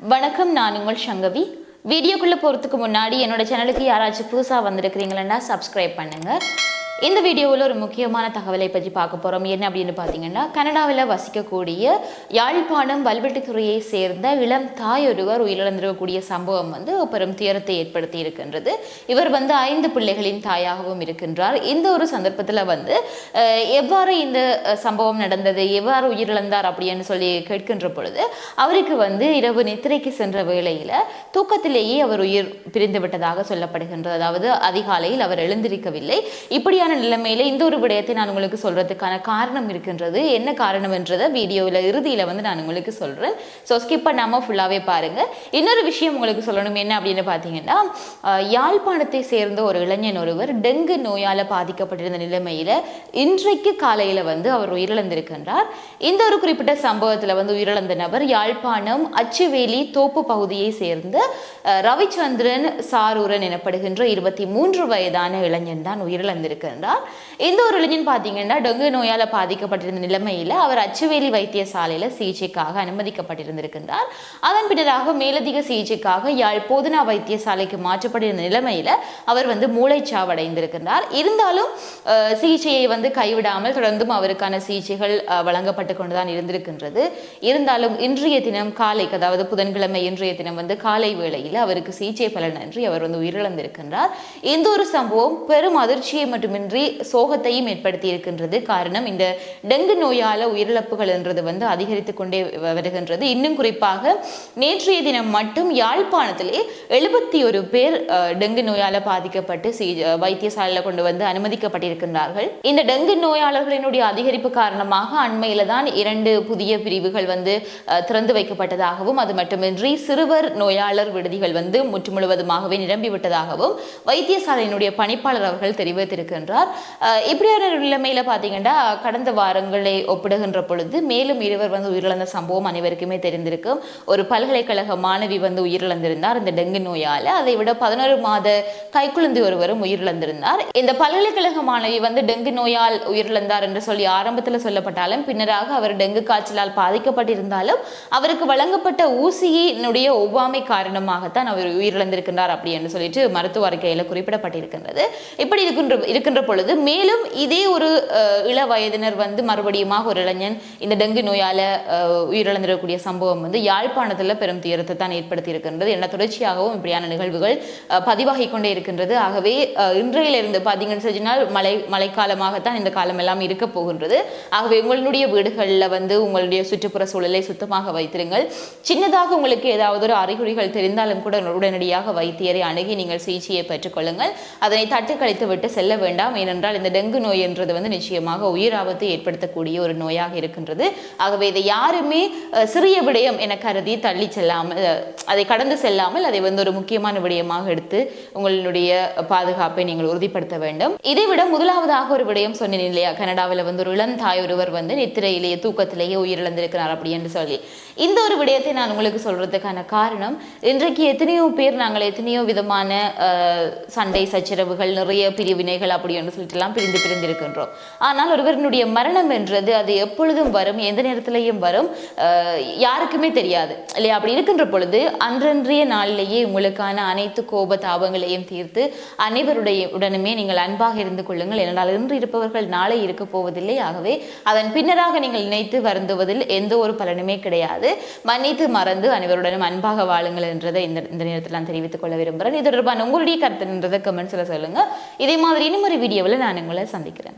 வணக்கம் நான் உங்கள் சங்கவி. வீடியோக்குள்ளே போகிறதுக்கு முன்னாடி என்னோட சேனலுக்கு யாராச்சும் புதுசாக வந்திருக்கிறீங்களா சப்ஸ்கிரைப் பண்ணுங்க. இந்த வீடியோவில் ஒரு முக்கியமான தகவலை பற்றி பார்க்க போகிறோம் என்ன அப்படின்னு பார்த்தீங்கன்னா கனடாவில் வசிக்கக்கூடிய யாழ்ப்பாணம் வல்வெட்டுத்துறையை சேர்ந்த இளம் தாய் ஒருவர் உயிரிழந்திருக்கக்கூடிய சம்பவம் வந்து பெரும் துயரத்தை ஏற்படுத்தி இருக்கின்றது. இவர் வந்து ஐந்து பிள்ளைகளின் தாயாகவும் இருக்கின்றார். இந்த ஒரு சந்தர்ப்பத்தில் வந்து எவ்வாறு இந்த சம்பவம் நடந்தது? எவ்வாறு உயிரிழந்தார் அப்படின்னு சொல்லி கேட்கின்ற பொழுது அவருக்கு வந்து இரவு நித்திரைக்கு சென்ற வேளையில் தூக்கத்திலேயே அவர் உயிர் பிரிந்து விட்டதாக சொல்லப்படுகின்றது. அதாவது அதிகாலையில் அவர் எழுந்திருக்கவில்லை. இப்படியான நிலைமையில இந்த ஒரு விடயத்தை நான் உங்களுக்கு சொல்றதுக்கான காரணம் இருக்கின்றது. என்ன காரணம் என்றதை வீடியோவில் இறுதியில் வந்து நான் உங்களுக்கு சொல்றேன். ஸோ ஸ்கிப் பண்ணாமல் ஃபுல்லாகவே பாருங்க. இன்னொரு விஷயம் உங்களுக்கு சொல்லணும் என்ன அப்படின்னு பார்த்தீங்கன்னா யாழ்ப்பாணத்தை சேர்ந்த ஒரு இளைஞன் ஒருவர் டெங்கு நோயால் பாதிக்கப்பட்டிருந்த நிலைமையில இன்றைக்கு காலையில் வந்து அவர் உயிரிழந்திருக்கின்றார். இந்த ஒரு குறிப்பிட்ட சம்பவத்தில் வந்து உயிரிழந்த நபர் யாழ்ப்பாணம் அச்சுவேலி தோப்பு பகுதியை சேர்ந்த ரவிச்சந்திரன் சாரூரன் எனப்படுகின்ற இருபத்தி மூன்று வயதான இளைஞன் தான் என்றால் இந்த ஒரு இளைஞன் பார்த்தீங்கன்னா டெங்கு நோயால் பாதிக்கப்பட்டிருந்த நிலைமையில் அவர் அச்சுவேலி வைத்தியசாலையில் சிகிச்சைக்காக அனுமதிக்கப்பட்டிருந்திருக்கின்றார். அதன் பின்னராக மேலதிக சிகிச்சைக்காக யாழ் போதனா வைத்தியசாலைக்கு மாற்றப்பட்டிருந்த நிலைமையில் அவர் வந்து மூளைச்சாவடைந்திருக்கின்றார். இருந்தாலும் சிகிச்சையை வந்து கைவிடாமல் தொடர்ந்தும் அவருக்கான சிகிச்சைகள் வழங்கப்பட்டு கொண்டுதான் இருந்திருக்கின்றது. இருந்தாலும் இன்றைய தினம் காலைக்கு அதாவது புதன்கிழமை இன்றைய தினம் வந்து காலை வேளையில் அவருக்கு சிகிச்சை பலனின்றி அவர் வந்து உயிரிழந்திருக்கின்றார். இந்த ஒரு சம்பவம் பெரும் அதிர்ச்சியை மட்டுமின்றி சோகத்தையும் ஏற்படுத்தி இருக்கின்றது காரணம் இந்த டெங்கு நோயால உயிரிழப்புகள் என்றது வந்து அதிகரித்து கொண்டே வருகின்றது. இன்னும் குறிப்பாக நேற்றைய தினம் மட்டும் யாழ்ப்பாணத்திலே எழுபத்தி ஒரு பேர் டெங்கு நோயால பாதிக்கப்பட்டு சி- வைத்தியசாலையில கொண்டு வந்து அனுமதிக்கப்பட்டிருக்கின்றார்கள். இந்த டெங்கு நோயாளர்களினுடைய அதிகரிப்பு காரணமாக அண்மையில தான் இரண்டு புதிய பிரிவுகள் வந்து திறந்து வைக்கப்பட்டதாகவும் அது மட்டுமின்றி சிறுவர் நோயாளர் விடுதிகள் வந்து முற்று முழுவதுமாகவே நிரம்பிவிட்டதாகவும் வைத்தியசாலையினுடைய பணிப்பாளர் அவர்கள் தெரிவித்திருக்கின்றார். அஹ், இப்படியான நிலைமையில் பார்த்தீங்கன்னா கடந்த வாரங்களை ஒப்பிடுகின்ற பொழுது மேலும் இருவர் வந்து உயிரிழந்த சம்பவம் அனைவருக்குமே தெரிந்திருக்கும் ஒரு பல்கலைக்கழக மாணவி வந்து உயிரிழந்திருந்தார் இந்த டெங்கு நோயால். அதை விட பதினோரு மாத கைக்குழந்தை ஒருவரும் உயிரிழந்திருந்தார். இந்த பல்கலைக்கழக மாணவி வந்து டெங்கு நோயால் உயிரிழந்தார் என்று சொல்லி ஆரம்பத்தில் சொல்லப்பட்டாலும் பின்னராக அவர் டெங்கு காய்ச்சலால் பாதிக்கப்பட்டிருந்தாலும் அவருக்கு வழங்கப்பட்ட ஊசியினுடைய ஒவ்வாமை காரணமாகத்தான் அவர் உயிரிழந்திருக்கின்றார் அப்படி என்று சொல்லிட்டு மருத்துவ அறிக்கையில் குறிப்பிடப்பட்டிருக்கின்றது. இப்படி இருக்கின்ற இருக்கின்ற பொழுது. மேலும் இதே ஒரு இள வயதினர் வந்து மறுபடியுமாக ஒரு இளைஞன் இந்த டெங்கு நோயால் உயிரிழந்திடக்கூடிய உயிரிழந்திருக்கக்கூடிய சம்பவம் வந்து யாழ்ப்பாணத்தில் பெரும் துயரத்தை தான் ஏற்படுத்தி இருக்கின்றது. என்ன தொடர்ச்சியாகவும் இப்படியான நிகழ்வுகள் பதிவாகி கொண்டே இருக்கின்றது. ஆகவே இன்றையிலிருந்து பார்த்தீங்கன்னு சொன்னால் மழை மழைக்காலமாகத்தான் இந்த காலம் எல்லாம் இருக்க போகின்றது. ஆகவே உங்களுடைய வீடுகளில் வந்து உங்களுடைய சுற்றுப்புற சூழலை சுத்தமாக வைத்திருங்கள். சின்னதாக உங்களுக்கு ஏதாவது ஒரு அறிகுறிகள் தெரிந்தாலும் கூட உடனடியாக வைத்தியரை அணுகி நீங்கள் சிகிச்சையை பெற்றுக்கொள்ளுங்கள் அதனை தட்டு கழித்து விட்டு செல்ல வேண்டாம். ஏனென்றால் இந்த டெங்கு நோய் என்றது வந்து நிச்சயமாக உயிர் ஆபத்தை ஏற்படுத்தக்கூடிய ஒரு நோயாக இருக்கின்றது. ஆகவே இதை யாருமே சிறிய விடயம் என கருதி தள்ளி செல்லாமல் அதை கடந்து செல்லாமல் அதை வந்து ஒரு முக்கியமான விடயமாக எடுத்து உங்களுடைய பாதுகாப்பை நீங்கள் உறுதிப்படுத்த வேண்டும். இதைவிட முதலாவதாக ஒரு விடயம் சொன்னேன் இல்லையா? கனடாவில் வந்து ஒரு இளந்தாய் ஒருவர் வந்து நித்திரையிலேயே தூக்கத்திலேயே உயிரிழந்திருக்கிறார் அப்படி என்று சொல்லி. இந்த ஒரு விடயத்தை நான் உங்களுக்கு சொல்றதுக்கான காரணம் இன்றைக்கு எத்தனையோ பேர் நாங்கள் எத்தனையோ விதமான சண்டை சச்சரவுகள் நிறைய பிரிவினைகள் அப்படி என்று சொல்லிட்டுலாம் பிரிந்து பிரிந்திருக்கின்றோம். ஆனால் ஒருவரினுடைய மரணம் என்றது அது எப்பொழுதும் வரும் எந்த நேரத்திலையும் வரும் யாருக்குமே தெரியாது. இல்லையா? அப்படி இருக்கின்ற பொழுது அன்றன்றைய நாளிலேயே உங்களுக்கான அனைத்து கோப தாபங்களையும் தீர்த்து அனைவருடைய உடனுமே நீங்கள் அன்பாக இருந்து கொள்ளுங்கள். ஏனென்றால் இன்று இருப்பவர்கள் நாளை இருக்க போவதில்லை. ஆகவே அதன் பின்னராக நீங்கள் நினைத்து வருந்துவதில் எந்த ஒரு பலனுமே கிடையாது. மன்னித்து மறந்து அனைவருடனும் அன்பாக வாழுங்கள் என்றதை இந்த இந்த நேரத்தில் நான் தெரிவித்துக் கொள்ள விரும்புகிறேன். இது தொடர்பான உங்களுடைய கருத்துன்றதை கமெண்ட்ஸில் சொல்லுங்கள் இதே மாதிரி இன்னும் ஒரு வீடியோவில் நான் உங்களை சந்திக்கிறேன்.